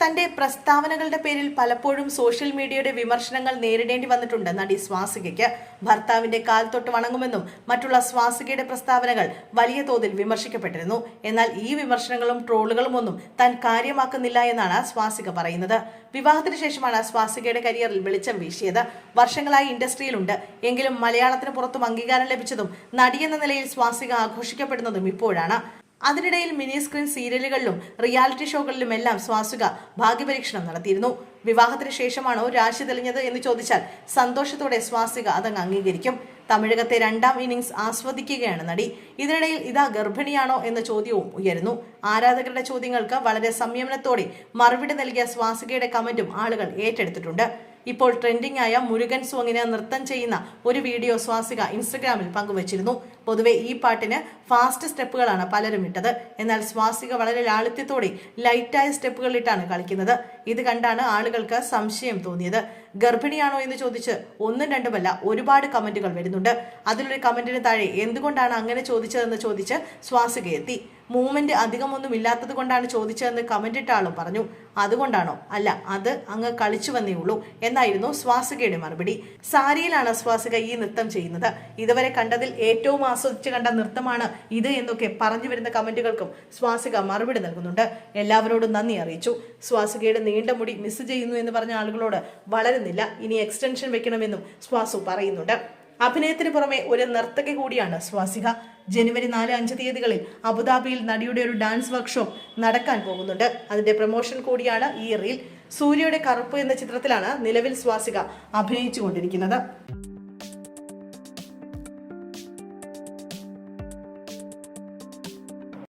തന്റെ പ്രസ്താവനകളുടെ പേരിൽ പലപ്പോഴും സോഷ്യൽ മീഡിയയുടെ വിമർശനങ്ങൾ നേരിടേണ്ടി വന്നിട്ടുണ്ട്. നടി സ്വാസികയ്ക്ക് ഭർത്താവിന്റെ കാൽ തൊട്ട് വണങ്ങുമെന്നും മറ്റുള്ള സ്വാസികയുടെ പ്രസ്താവനകൾ വലിയ തോതിൽ വിമർശിക്കപ്പെട്ടിരുന്നു. എന്നാൽ ഈ വിമർശനങ്ങളും ട്രോളുകളും ഒന്നും താൻ കാര്യമാക്കുന്നില്ല എന്നാണ് സ്വാസിക പറയുന്നത്. വിവാഹത്തിന് ശേഷമാണ് സ്വാസികയുടെ കരിയറിൽ വെളിച്ചം വീശിയത്. വർഷങ്ങളായി ഇൻഡസ്ട്രിയിലുണ്ട്. എങ്കിലും മലയാളത്തിന് പുറത്തും അംഗീകാരം ലഭിച്ചതും നടിയെന്ന നിലയിൽ സ്വാസിക ആഘോഷിക്കപ്പെടുന്നതും ഇപ്പോഴാണ്. അതിനിടയിൽ മിനി സ്ക്രീൻ സീരിയലുകളിലും റിയാലിറ്റി ഷോകളിലും എല്ലാം സ്വാസുക ഭാഗ്യപരീക്ഷണം നടത്തിയിരുന്നു. വിവാഹത്തിന് ശേഷമാണോ രാശി തെളിഞ്ഞത് എന്ന് ചോദിച്ചാൽ സന്തോഷത്തോടെ സ്വാസിക അതങ്ങ് അംഗീകരിക്കും. തമിഴകത്തെ രണ്ടാം ഇന്നിംഗ്സ് ആസ്വദിക്കുകയാണ് നടി. ഇതിനിടയിൽ ഇതാ ഗർഭിണിയാണോ എന്ന ചോദ്യവും ഉയരുന്നു. ആരാധകരുടെ ചോദ്യങ്ങൾക്ക് വളരെ സംയമനത്തോടെ മറുപടി നൽകിയ സ്വാസികയുടെ കമന്റും ആളുകൾ ഏറ്റെടുത്തിട്ടുണ്ട്. ഇപ്പോൾ ട്രെൻഡിംഗ് ആയ മുരുകൻ സോങ്ങിന് നൃത്തം ചെയ്യുന്ന ഒരു വീഡിയോ സ്വാസിക ഇൻസ്റ്റഗ്രാമിൽ പങ്കുവച്ചിരുന്നു. പൊതുവെ ഈ പാട്ടിന് ഫാസ്റ്റ് സ്റ്റെപ്പുകളാണ് പലരും ഇട്ടത്. എന്നാൽ സ്വാസിക വളരെ ലാളിത്യത്തോടെ ലൈറ്റായ സ്റ്റെപ്പുകളിട്ടാണ് കളിക്കുന്നത്. ഇത് കണ്ടാണ് ആളുകൾക്ക് സംശയം തോന്നിയത്. ഗർഭിണിയാണോ എന്ന് ചോദിച്ച് ഒന്നും രണ്ടുമല്ല ഒരുപാട് കമന്റുകൾ വരുന്നുണ്ട്. അതിലൊരു കമന്റിന് താഴെ എന്തുകൊണ്ടാണ് അങ്ങനെ ചോദിച്ചതെന്ന് ചോദിച്ച് സ്വാസിക എത്തി. മൂവ്മെന്റ് അധികമൊന്നും ഇല്ലാത്തത് കൊണ്ടാണ് ചോദിച്ചതെന്ന് കമന്റ് ഇട്ട ആളും പറഞ്ഞു. അതുകൊണ്ടാണോ? അല്ല അത് അങ്ങ് കളിച്ചു വന്നേ ഉള്ളൂ എന്നായിരുന്നു സ്വാസികയുടെ മറുപടി. സാരിയിലാണ് സ്വാസിക ഈ നൃത്തം ചെയ്യുന്നത്. ഇതുവരെ കണ്ടതിൽ ഏറ്റവും ആസ്വദിച്ച് കണ്ട നൃത്തമാണ് ഇത് എന്നൊക്കെ പറഞ്ഞു വരുന്ന കമന്റുകൾക്കും സ്വാസിക മറുപടി നൽകുന്നുണ്ട്. എല്ലാവരോടും നന്ദി അറിയിച്ചു. സ്വാസികയുടെ നീണ്ട മുടി മിസ് ചെയ്യുന്നു എന്ന് പറഞ്ഞ ആളുകളോട് വളരുന്നില്ല ഇനി എക്സ്റ്റൻഷൻ വെക്കണമെന്നും സ്വാസു പറയുന്നുണ്ട്. അഭിനയത്തിന് പുറമെ ഒരു നർത്തകി കൂടിയാണ് സ്വാസിക. ജനുവരി നാല് അഞ്ച് തീയതികളിൽ അബുദാബിയിൽ നടിയുടെ ഒരു ഡാൻസ് വർക്ക്ഷോപ്പ് നടക്കാൻ പോകുന്നുണ്ട്. അതിന്റെ പ്രൊമോഷൻ കൂടിയാണ് ഈ റീൽ സൂര്യയുടെ കറുപ്പ് എന്ന ചിത്രത്തിലാണ് നിലവിൽ സ്വാസിക അഭിനയിച്ചുകൊണ്ടിരിക്കുന്നത്.